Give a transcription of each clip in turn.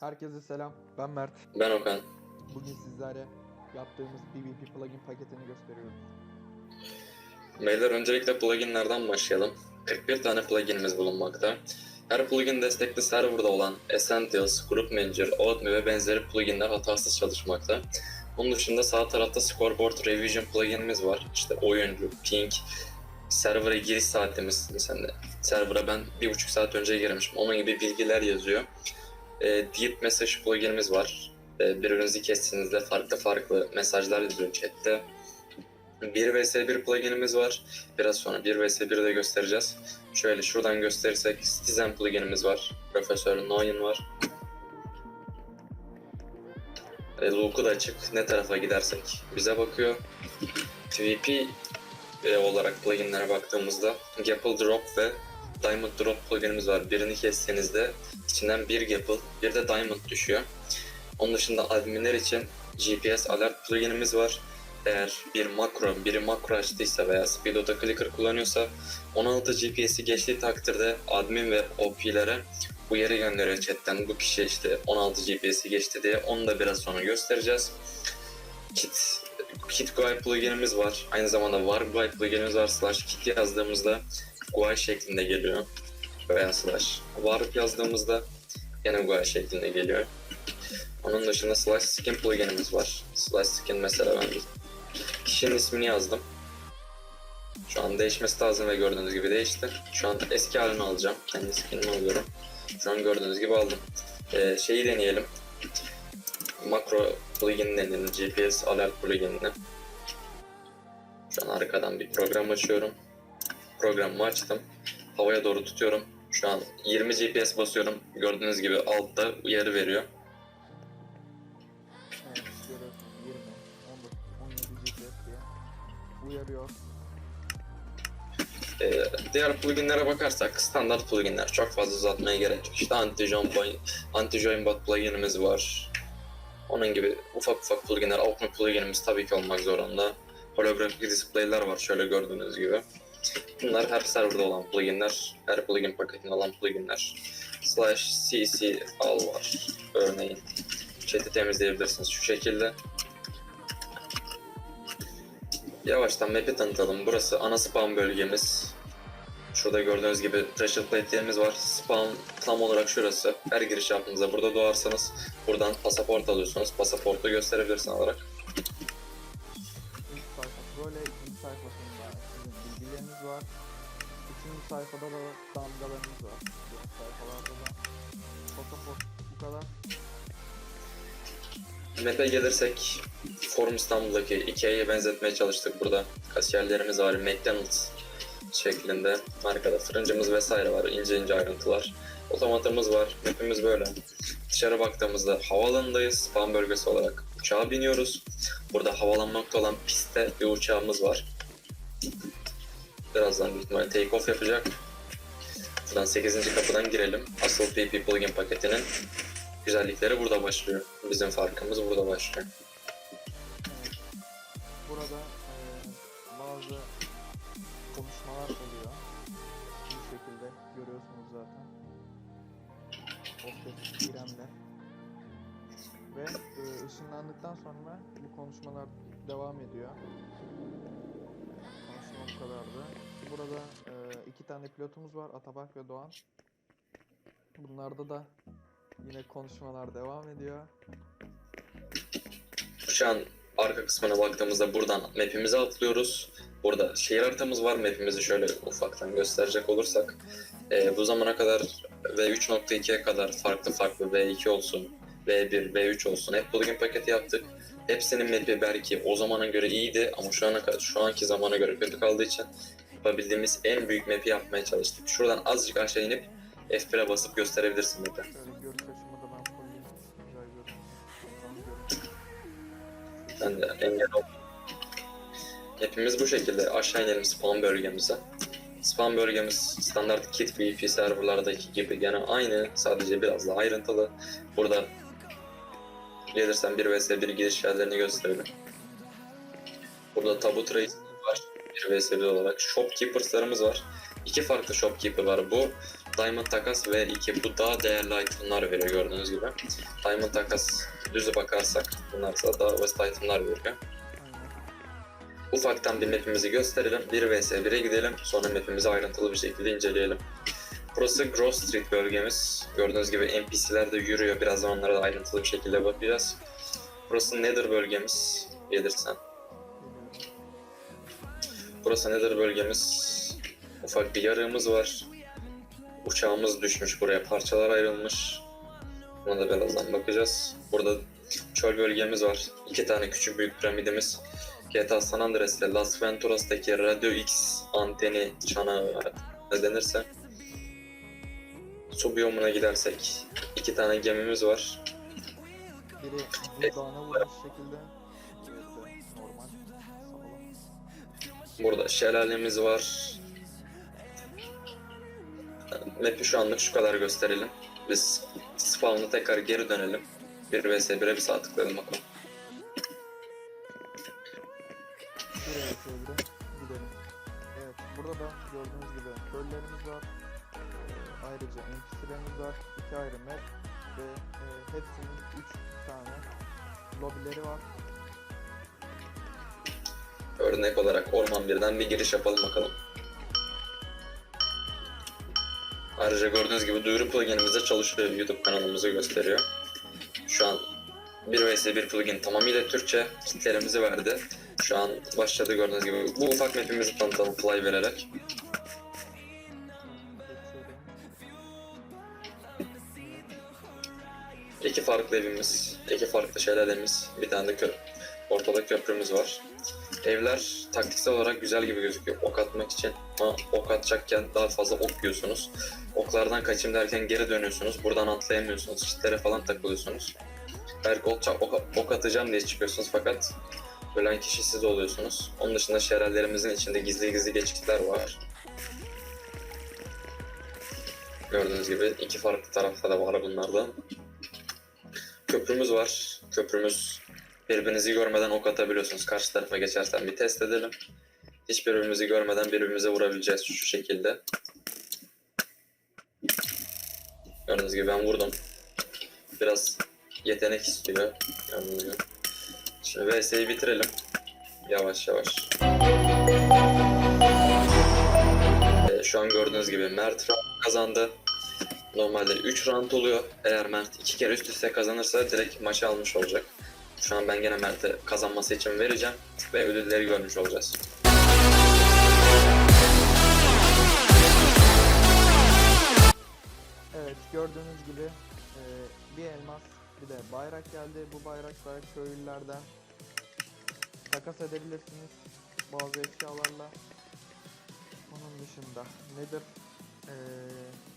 Herkese selam. Ben Mert. Ben Okan. Bugün sizlere yaptığımız PvP plugin paketini gösteriyoruz. Beyler öncelikle pluginlerden başlayalım. 41 tane pluginimiz bulunmakta. Her plugin destekli serverda olan Essentials, Group Manager, Oatme ve benzeri pluginler hatasız çalışmakta. Bunun dışında sağ tarafta Scoreboard Revision pluginimiz var. İşte oyuncu, ping, server'a giriş saatimiz. Mesela server'a ben bir buçuk saat önce girmişim. Onun gibi bilgiler yazıyor. E, Deep Message pluginimiz var. E, birbirinizi kestiğinizde farklı farklı mesajlar yazıyor chatte. 1 vs 1 pluginimiz var. Biraz sonra 1 vs 1'i de göstereceğiz. Şöyle şuradan gösterirsek Citizen pluginimiz var. Profesör Noyan var. E, Luke'u da açık. Ne tarafa gidersek bize bakıyor. TVP e, olarak pluginlere baktığımızda Gapple Drop ve Diamond Drop pluginimiz var. Birini kestiğinizde içinden bir Gapple, bir de Diamond düşüyor. Onun dışında adminler için GPS Alert pluginimiz var eğer bir makro, biri makro açtıysa veya Speed Auto Clicker kullanıyorsa 16 GPS'i geçtiği takdirde admin ve OP'lere uyarı gönderiyor chatten. Bu kişi işte 16 GPS'i geçti diye onu da biraz sonra göstereceğiz. Kit, Kit GUI pluginimiz var. Aynı zamanda var GUI pluginimiz var. Slash kit yazdığımızda GUI şeklinde geliyor. Veya slash warp yazdığımızda yine GUI şeklinde geliyor. Onun dışında slash skin pluginimiz var. Slash skin mesela ben kişinin ismini yazdım. Şu an değişmesi lazım ve gördüğünüz gibi değişti. Şu an eski halini alacağım. Kendi skinimi alıyorum. Şu an gördüğünüz gibi aldım. Ee, şeyi deneyelim. Makro plugin deneyelim. GPS alert pluginini. Şu an arkadan bir program açıyorum. Programımı açtım. Havaya doğru tutuyorum. Şu an 20 GPS basıyorum. Gördüğünüz gibi altta uyarı veriyor. Evet, görüyorsunuz 20, 19, 17 GPS diye uyarıyor. Ee, diğer pluginlere bakarsak standart pluginler çok fazla uzatmaya gerek yok. İşte anti-join anti bot pluginimiz var. Onun gibi ufak ufak pluginler, Outlook pluginimiz tabii ki olmak zorunda. Holographic display'ler var şöyle gördüğünüz gibi. Bunlar her serverda olan pluginler, her plugin paketinde olan pluginler. Slash cc al var örneğin. Chat'i temizleyebilirsiniz şu şekilde. Yavaştan map'i tanıtalım. Burası ana spam bölgemiz. Şurada gördüğünüz gibi pressure plate'lerimiz var. Spam tam olarak şurası. Her giriş yaptığınızda burada doğarsanız buradan pasaport alıyorsunuz. Pasaportu gösterebilirsin alarak. Sayfada da damgalarınız var. Diğer sayfalarda da pasaport bu kadar. Map'e gelirsek Forum İstanbul'daki Ikea'ya benzetmeye çalıştık burada. Kasiyerlerimiz var, McDonald's şeklinde. Arkada fırıncımız vesaire var, ince ince ayrıntılar. Otomatımız var, map'imiz böyle. Dışarı baktığımızda havaalanındayız, spam bölgesi olarak uçağa biniyoruz. Burada havalanmakta olan pistte bir uçağımız var. Birazdan büyük ihtimalle take off yapacak. Buradan 8. kapıdan girelim. Asıl PP plugin paketinin güzellikleri burada başlıyor. Bizim farkımız burada başlıyor. Burada eee, bazı konuşmalar oluyor. Bu şekilde görüyorsunuz zaten. Hostes İrem'le. Ve eee, ışınlandıktan sonra bu konuşmalar devam ediyor. Bu kadardı. Burada eee, iki tane pilotumuz var. Atabak ve Doğan. Bunlarda da yine konuşmalar devam ediyor. Uçağın arka kısmına baktığımızda buradan map'imize atlıyoruz. Burada şehir haritamız var. Map'imizi şöyle ufaktan gösterecek olursak. Ee, bu zamana kadar V3.2'ye kadar farklı farklı V2 olsun, V1, V3 olsun hep plugin paketi yaptık. Hepsinin map'i belki o zamana göre iyiydi ama şu ana şu anki zamana göre kötü kaldığı için yapabildiğimiz en büyük map'i yapmaya çalıştık. Şuradan azıcık aşağı inip F1'e basıp gösterebilirsin map'i. Ben de engel oldum. Hepimiz bu şekilde aşağı inelim spam bölgemize. Spam bölgemiz standart kit PvP serverlardaki gibi gene aynı sadece biraz daha ayrıntılı. Burada gelirsen 1 vs 1 giriş yerlerini gösterelim. Burada tabu trace var 1 vs 1 olarak. Shopkeepers'larımız var. İki farklı shopkeeper var. Bu Diamond takas ve 2 bu daha değerli itemlar veriyor gördüğünüz gibi. Diamond takas düzü bakarsak bunlarsa daha basit itemlar veriyor. Ufaktan bir map'imizi gösterelim. 1 vs 1'e gidelim. Sonra map'imizi ayrıntılı bir şekilde inceleyelim. Burası Grove Street bölgemiz. Gördüğünüz gibi NPC'ler de yürüyor. Birazdan onlara da ayrıntılı bir şekilde bakacağız. Burası Nether bölgemiz. Gelirsen. Burası Nether bölgemiz. Ufak bir yarığımız var. Uçağımız düşmüş buraya. Parçalar ayrılmış. Buna da birazdan bakacağız. Burada çöl bölgemiz var. İki tane küçük büyük piramidimiz. GTA San Andreas'te Las Venturas'taki Radio X anteni çanağı ne denirse. Su biyomuna gidersek iki tane gemimiz var. Biri buzdağına vurmuş şekilde. Normal. Burada şelalemiz var. Map'i şu anlık şu kadar gösterelim. Biz spawn'a tekrar geri dönelim. 1 vs 1'e bir sağ tıklayalım bakalım. Şuraya şöyle gidelim. Evet burada da gördüğünüz gibi köllerimiz var. Ayrıca NPC'lerimiz var. İki ayrı map ve e, hepsinin üç tane lobileri var. Örnek olarak Orman 1'den bir giriş yapalım bakalım. Ayrıca gördüğünüz gibi duyuru pluginimiz de çalışıyor. YouTube kanalımızı gösteriyor. Şu an 1 vs 1 plugin tamamıyla Türkçe kitlerimizi verdi. Şu an başladı gördüğünüz gibi. Bu ufak map'imizi tanıtalım fly vererek. Farklı evimiz, iki farklı şelalemiz, bir tane de kö ortada köprümüz var. Evler taktiksel olarak güzel gibi gözüküyor ok atmak için ama ok atacakken daha fazla ok yiyorsunuz. Oklardan kaçayım derken geri dönüyorsunuz. Buradan atlayamıyorsunuz. Çitlere falan takılıyorsunuz. Belki ok, ok, atacağım diye çıkıyorsunuz fakat ölen kişi siz oluyorsunuz. Onun dışında şelallerimizin içinde gizli gizli geçitler var. Gördüğünüz gibi iki farklı tarafta da var bunlardan. Köprümüz var. Köprümüz birbirinizi görmeden ok atabiliyorsunuz. Karşı tarafa geçersen bir test edelim. Hiç görmeden birbirimize vurabileceğiz şu şekilde. Gördüğünüz gibi ben vurdum. Biraz yetenek istiyor. Gördüğünüz. Şimdi VS'yi bitirelim. Yavaş yavaş. Ee, şu an gördüğünüz gibi Mert kazandı. Normalde 3 round oluyor. Eğer Mert 2 kere üst üste kazanırsa direkt maçı almış olacak. Şu an ben gene Mert'e kazanması için vereceğim ve ödülleri görmüş olacağız. Evet gördüğünüz gibi e, bir elmas bir de bayrak geldi. Bu bayraklar köylülerden takas edebilirsiniz bazı eşyalarla. Onun dışında nedir? E,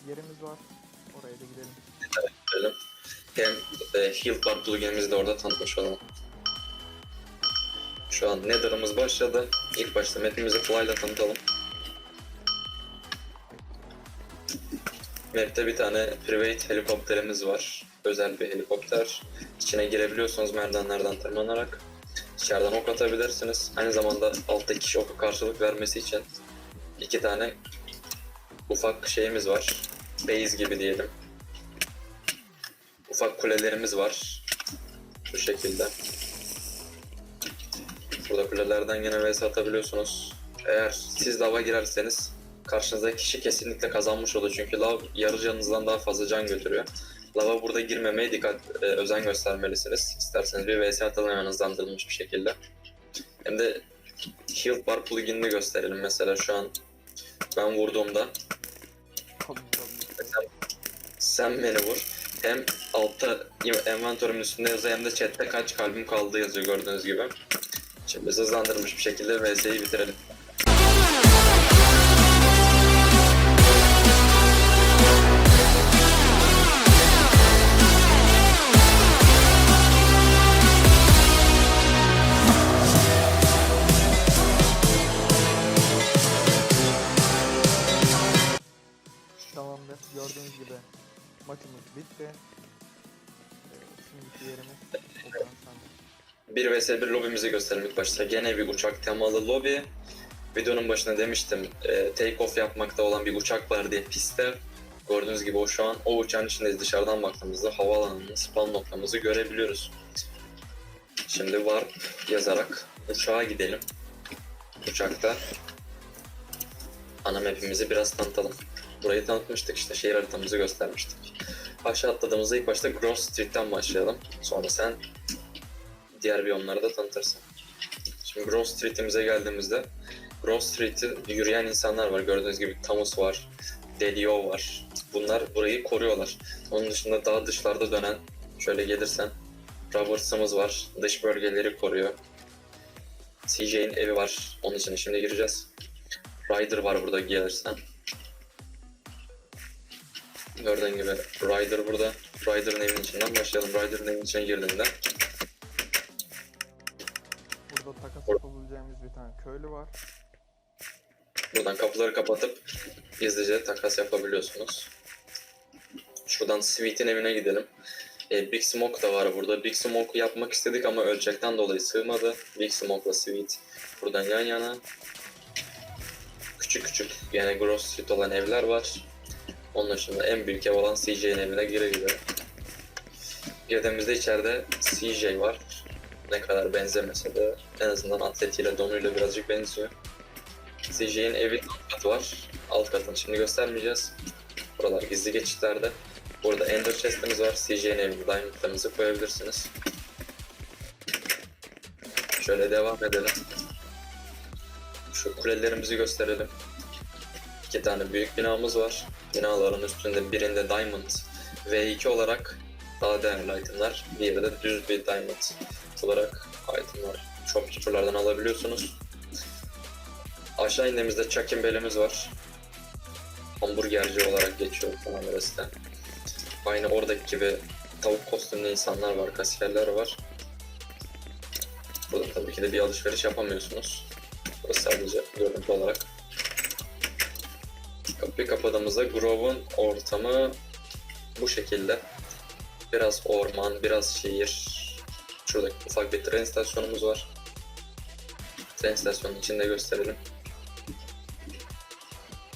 yerimiz var. Oraya da gidelim. Verelim. Hem e, Heal Bar pluginimizi de orada tanıtmış olalım. Şu an Nether'ımız başladı. İlk başta map'imizi Fly'la tanıtalım. Map'te bir tane private helikopterimiz var. Özel bir helikopter. İçine girebiliyorsunuz merdivenlerden tırmanarak. İçeriden ok atabilirsiniz. Aynı zamanda alttaki kişi oku karşılık vermesi için iki tane ufak şeyimiz var. Base gibi diyelim. Ufak kulelerimiz var. Bu şekilde. Burada kulelerden yine vs atabiliyorsunuz. Eğer siz lava girerseniz karşınızdaki kişi kesinlikle kazanmış oluyor. Çünkü lav yarı canınızdan daha fazla can götürüyor. Lava burada girmemeye dikkat, e, özen göstermelisiniz. İsterseniz bir vs atalım hemen bir şekilde. Hem de Heal Bar pluginini gösterelim mesela şu an ben vurduğumda sen beni vur. Hem altta envantörümün üstünde yazıyor hem de chatte kaç kalbim kaldı yazıyor gördüğünüz gibi. Şimdi biz hızlandırılmış bir şekilde VS'yi bitirelim. 1 vs 1 lobimizi gösterelim ilk başta. Gene bir uçak temalı lobi. Videonun başında demiştim e, take off yapmakta olan bir uçak var diye pistte. Gördüğünüz gibi o şu an o uçağın içindeyiz. Dışarıdan baktığımızda havaalanının spawn noktamızı görebiliyoruz. Şimdi warp yazarak uçağa gidelim. Uçakta ana map'imizi biraz tanıtalım. Burayı tanıtmıştık işte şehir haritamızı göstermiştik. Aşağı atladığımızda ilk başta Grove Street'ten başlayalım. Sonra sen diğer biyomları da tanıtırsın. Şimdi Grove Street'imize geldiğimizde Grove Street'te yürüyen insanlar var. Gördüğünüz gibi Tamus var, Delio var. Bunlar burayı koruyorlar. Onun dışında daha dışlarda dönen, şöyle gelirsen Roberts'ımız var. Dış bölgeleri koruyor. CJ'in evi var. Onun için şimdi gireceğiz. Ryder var burada gelirsen. Gördüğün gibi Ryder burada. Ryder'ın evinin içinden başlayalım. Ryder'ın evinin içine girdiğinde Yapabileceğimiz bir tane köylü var. buradan kapıları kapatıp gizlice takas yapabiliyorsunuz. Şuradan Sweet'in evine gidelim. E, Big Smoke da var burada. Big Smoke'u yapmak istedik ama ölçekten dolayı sığmadı. Big Smoke'la Sweet buradan yan yana. Küçük küçük yani Grove Street olan evler var. Onun dışında en büyük ev olan CJ'nin evine girebilirim. Girdiğimizde içeride CJ var. Ne kadar benzemese de en azından atletiyle donuyla birazcık benziyor. CJ'nin evi alt katı var. Alt katını şimdi göstermeyeceğiz. Buralar gizli geçitlerde. Burada Ender Chest'imiz var. CJ'nin evine Diamond'larınızı koyabilirsiniz. Şöyle devam edelim. Şu kulelerimizi gösterelim. İki tane büyük binamız var. Binaların üstünde birinde Diamond V2 olarak daha değerli itemler. Diğeri de düz bir Diamond olarak itemler. Shopkeeper'lardan alabiliyorsunuz. Aşağı indiğimizde Chuckin Bell'imiz var. Hamburgerci olarak geçiyor falan da. Aynı oradaki gibi tavuk kostümlü insanlar var, kasiyerler var. Burada tabii ki de bir alışveriş yapamıyorsunuz. Burası sadece görüntü olarak. Kapıyı kapadığımızda Grove'un ortamı bu şekilde. Biraz orman, biraz şehir. Şurada ufak bir tren istasyonumuz var. Tren istasyonunun içinde gösterelim.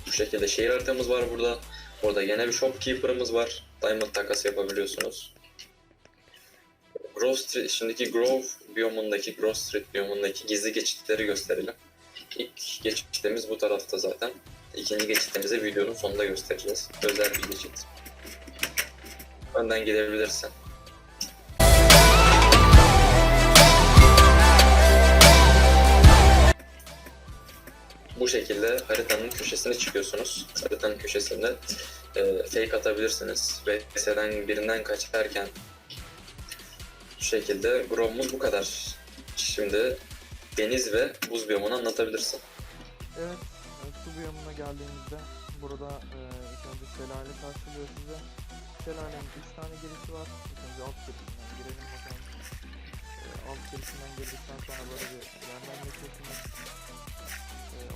Bu şekilde şehir haritamız var burada. Burada yine bir shopkeeper'ımız var. Diamond takası yapabiliyorsunuz. Grove Street, şimdiki Grove biyomundaki, Grove Street biyomundaki gizli geçitleri gösterelim. İlk geçitimiz bu tarafta zaten. İkinci geçitimizi videonun sonunda göstereceğiz. Özel bir geçit. Önden gidebilirsin. Bu şekilde haritanın köşesine çıkıyorsunuz. Haritanın köşesinde e, fake atabilirsiniz. Ve VS'den birinden kaçarken bu şekilde Grove'umuz bu kadar. Şimdi deniz ve buz biyomunu anlatabilirsin. Evet, su biyomuna geldiğimizde burada e, ilk önce şelale karşılıyor size. Şelalenin 3 tane girişi var. İlk önce alt girişinden girelim bakalım. E, alt girişinden girdikten sonra böyle bir yerden geçiyorsunuz.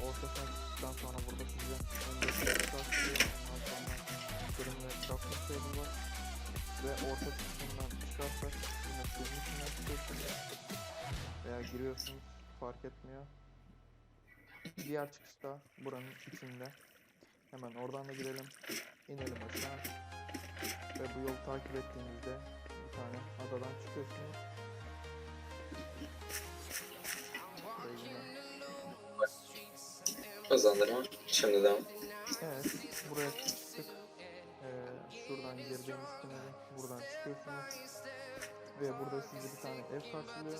Ortasına çıktıktan sonra burada size önce girişi karşılıyor. Ondan sonra fırın ve var. Ve orta kısmından çıkarsak yine suyun içinden çıkıyorsunuz. Veya giriyorsunuz fark etmiyor. Diğer çıkışta buranın içinde. Hemen oradan da girelim. İnelim aşağı. Ve bu yolu takip ettiğinizde bir tane adadan çıkıyorsunuz. Ve Hızlandırma. Şimdi devam. Evet, buraya çıktık. Ee, şuradan girdiğimiz tüneli buradan çıkıyorsunuz. Ve burada sizi bir tane ev karşılıyor.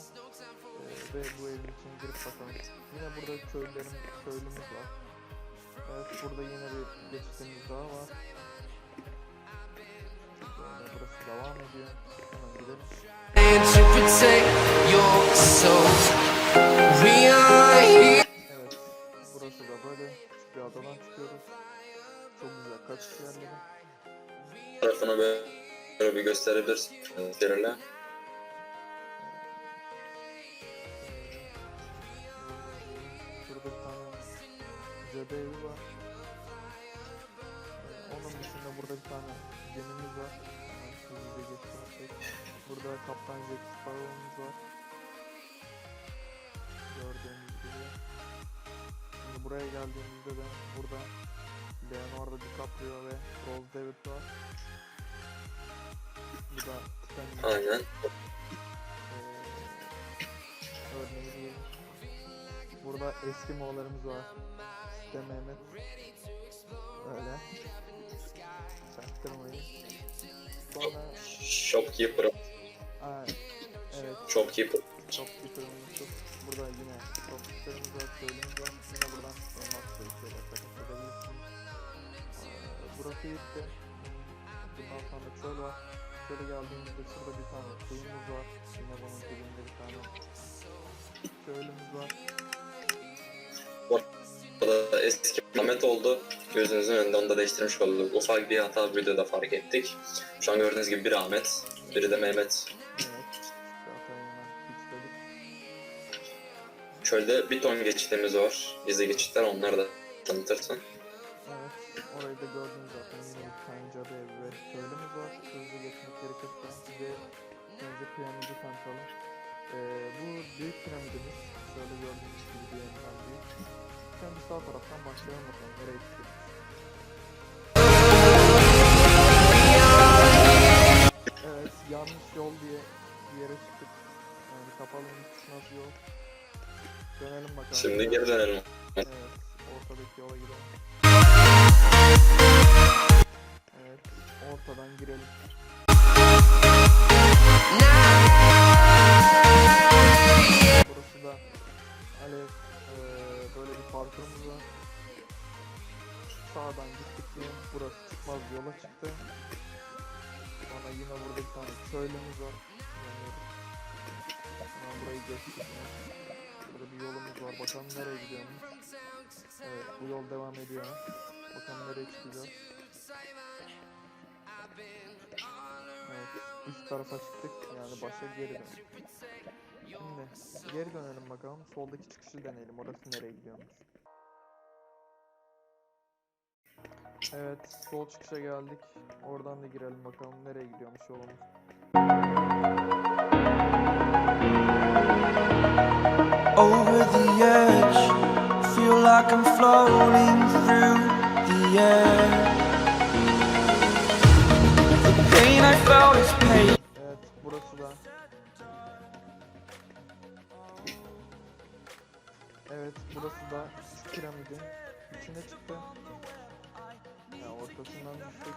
Ee, ve bu evin içine girip bakalım. Yine burada köylülerin köylümüz var. Evet, burada yine bir geçitimiz daha var. Böyle burası devam ediyor. Hemen gidelim. Yerleri. Tarafını böyle, bir gösterebilirsin. Verirler. Şurada bir tane cadı evi var. Onun dışında burada bir tane gemimiz var. Burada Kaptan Jack Sparrow'umuz var. Gördüğünüz gibi. Şimdi buraya geldiğimizde de burada Leonardo DiCaprio ve Rose David var. Bu da Titanic'in Aynen. eee, örneği diyelim. Burada eski Moğollarımız var. İşte Mehmet. Öyle. Çaktırmayın. Sonra Shopkeeper. Aa, evet Shopkeeper. Shopkeeper'ımız Burada yine Shopkeeper'ımız var, köylümüz var. Yine buradan elmas şeyler takas edebilirsiniz. Burası gitti. Bundan sonra çöl var. Şöyle geldiğimizde şurada bir tane suyumuz var. Yine bunun dibinde bir tane köylümüz var. Burada eski Ahmet oldu. Gözünüzün önünde onu da değiştirmiş olduk. Ufak bir hata videoda fark ettik. Şu an gördüğünüz gibi biri Ahmet, biri de Mehmet. Çölde bir ton geçitimiz var. Gizli geçitler onları da tanıtırsın. Orayı da gördünüz zaten. Yine bir evi ve köylümüz var. Hızlı geçmek gerekirse size önce piramidi tanıtalım. Ee, bu büyük piramidimiz. Şöyle gördüğünüz gibi diğerinden büyük. Şimdi sağ taraftan başlayalım bakalım nereye gidiyoruz. Evet, yanlış yol diye bir yere çıktık. Yani kapalı çıkmaz yol. Dönelim bakalım. Şimdi geri dönelim. Evet, ortadaki yola gidelim. Evet, ortadan girelim. Burası da Alev eee, böyle bir parkurumuz var. Sağdan gittik diye burası çıkmaz yola çıktı. Sonra yine burada bir tane köylümüz var. Hemen burayı geçtik. Burada bir yolumuz var. Bakalım nereye gidiyormuş. Evet bu yol devam ediyor. Bakalım nereye çıkacağız. Evet üst tarafa çıktık. Yani başa geri dön. Şimdi geri dönelim bakalım. Soldaki çıkışı deneyelim. Orası nereye gidiyormuş. Evet sol çıkışa geldik. Oradan da girelim bakalım nereye gidiyormuş yolumuz. over the edge. Feel like I'm floating through Evet burası da. Evet burası da şu piramidin içine çıktı. Ya ortasından düştük.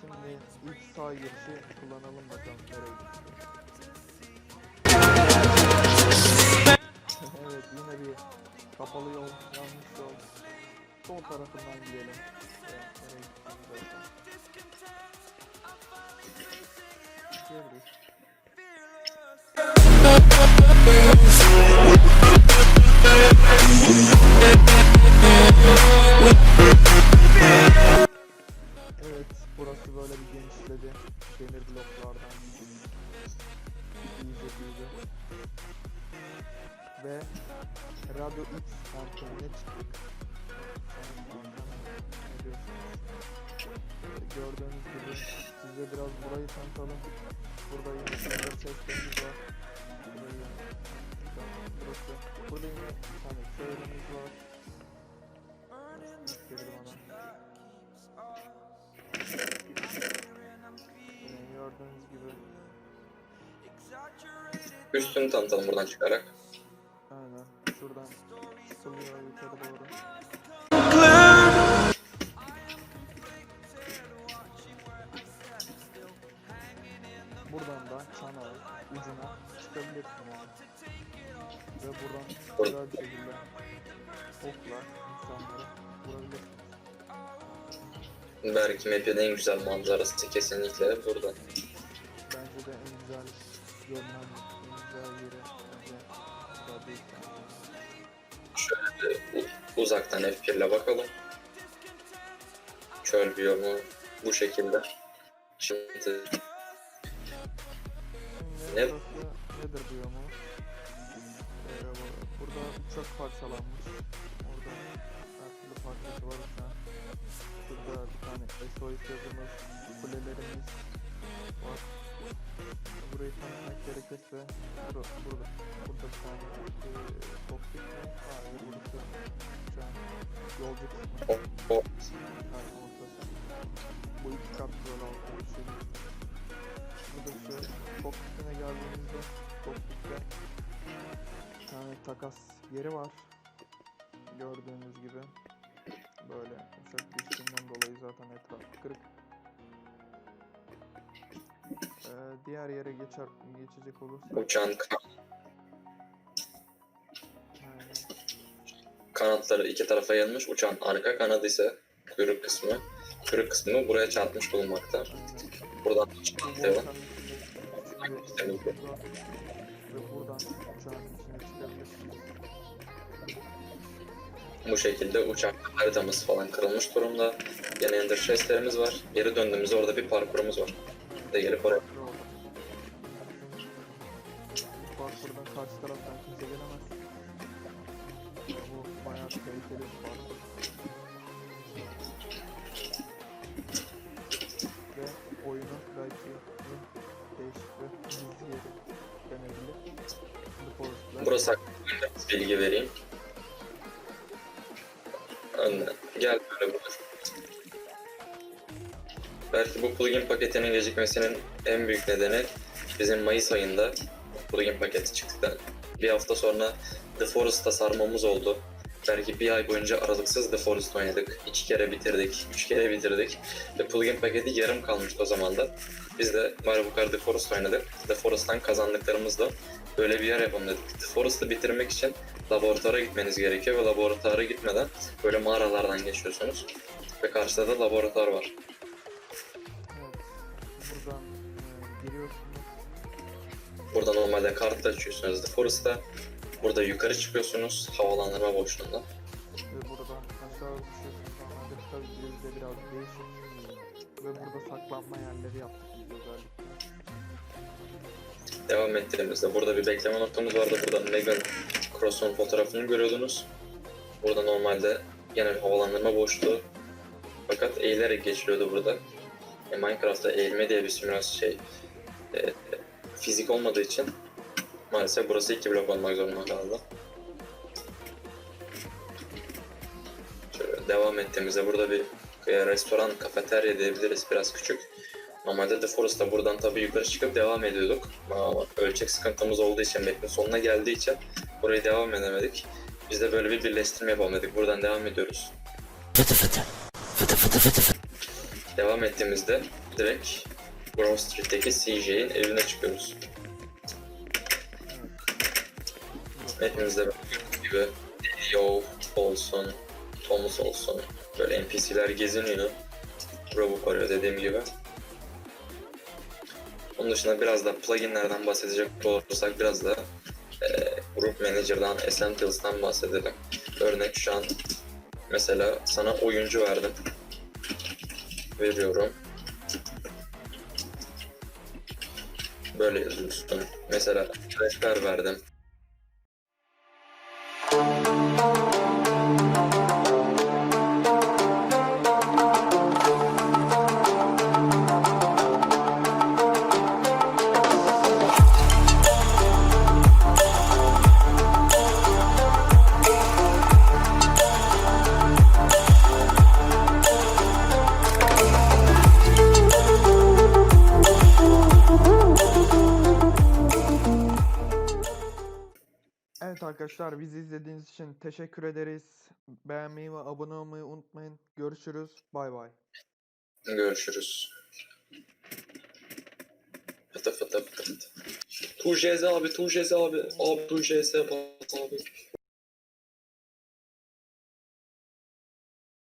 Şimdi ilk sağ girişi kullanalım bakalım nereye gidiyor. evet yine bir kapalı yol, yanlış yol. Sol tarafından gidelim. Girdik. Tanıtalım buradan çıkarak. aynen şuradan çıkılıyor yukarı doğru. Buradan da çana ucuna çıkabilirsin yani. Ve buradan güzel bir şekilde okla insanları vurabilirsin. Belki map'in en güzel manzarası kesinlikle burada. F1 ile bakalım. Çöl biyomu bu şekilde. Şimdi Ne? nedir biyomu? Ee, bu- burada uçak parçalanmış. Orada her türlü parçası var. Şurada bir tane SOS yazımız, kulelerimiz var. Burayı tanıtmak gerekirse burada, burada, burada bir tane eee toksik mi? Hayır burası şu an yolcu kısmı. Hayır ortası. Bu iki kat böyle altı düşüyor. Burası toksikine geldiğimizde toksikte bir tane takas yeri var. Gördüğünüz gibi. Böyle uçak düştüğünden dolayı zaten etrafı kırık. Diğer yere geçer geçecek ka- aynen, kanatları iki tarafa yayılmış. Uçağın arka kanadı ise kuyruk kısmı. Kuyruk kısmı buraya çarpmış bulunmakta. Buradan Bu uçağın devam. Bu şekilde uçak haritamız falan kırılmış durumda. Yine ender chestlerimiz var. Geri döndüğümüzde orada bir parkurumuz var. De gelip oraya taraftan kimse gelemez. Bu bayağı tehlikeli bir parkur. Ve oyunu belki en değişik ve gizli yeri denebilir. Burası hakkında bilgi vereyim. Anne, gel böyle budur. Belki bu plugin paketinin gecikmesinin en büyük nedeni bizim Mayıs ayında plugin paketi çıktıktan bir hafta sonra The Forest'a sarmamız oldu. Belki bir ay boyunca aralıksız The Forest oynadık. İki kere bitirdik, üç kere bitirdik. Ve plugin paketi yarım kalmıştı o zaman da. Biz de Mario Kart The Forest oynadık. The Forest'tan kazandıklarımızla böyle bir yer yapalım dedik. The Forest'ı bitirmek için laboratuvara gitmeniz gerekiyor ve laboratuvara gitmeden böyle mağaralardan geçiyorsunuz. Ve karşıda da laboratuvar var. Burada normalde kartla açıyorsunuz The Forest'ta. Burada yukarı çıkıyorsunuz havalandırma boşluğunda. Ve buradan aşağı düşüyorsunuz. Normalde tabii bizde biraz değişik. Ve burada saklanma yerleri yaptık biz özellikle. Devam ettiğimizde burada bir bekleme noktamız vardı. Burada Megan Cross'un fotoğrafını görüyordunuz. Burada normalde genel havalandırma boşluğu. Fakat eğilerek geçiliyordu burada. E, Minecraft'ta eğilme diye bir simülasyon şey e, fizik olmadığı için maalesef burası iki blok olmak zorunda kaldı. Şöyle devam ettiğimizde burada bir e, restoran, kafeterya diyebiliriz. Biraz küçük. Normalde The Forest'ta buradan tabii yukarı çıkıp devam ediyorduk. Ama ölçek sıkıntımız olduğu için, metnin sonuna geldiği için burayı devam edemedik. Biz de böyle bir birleştirme yapalım dedik. Buradan devam ediyoruz. Devam ettiğimizde direkt Grove Street'teki CJ'in evine çıkıyoruz. Hepimizde gördüğünüz gibi Leo olsun, Thomas olsun böyle NPC'ler geziniyor. Robo arıyor dediğim gibi. Onun dışında biraz da pluginlerden bahsedecek olursak biraz da e, Group Manager'dan, Essentials'tan bahsedelim. Örnek şu an mesela sana oyuncu verdim. Veriyorum. Böyle yazıyorsun. Mesela rehber verdim. Teşekkür ederiz. Beğenmeyi ve abone olmayı unutmayın. Görüşürüz. Bay bay. Görüşürüz. Fıtı fıtı fıtı fıtı. Tujeze abi, Tujeze abi. Abi bas abi.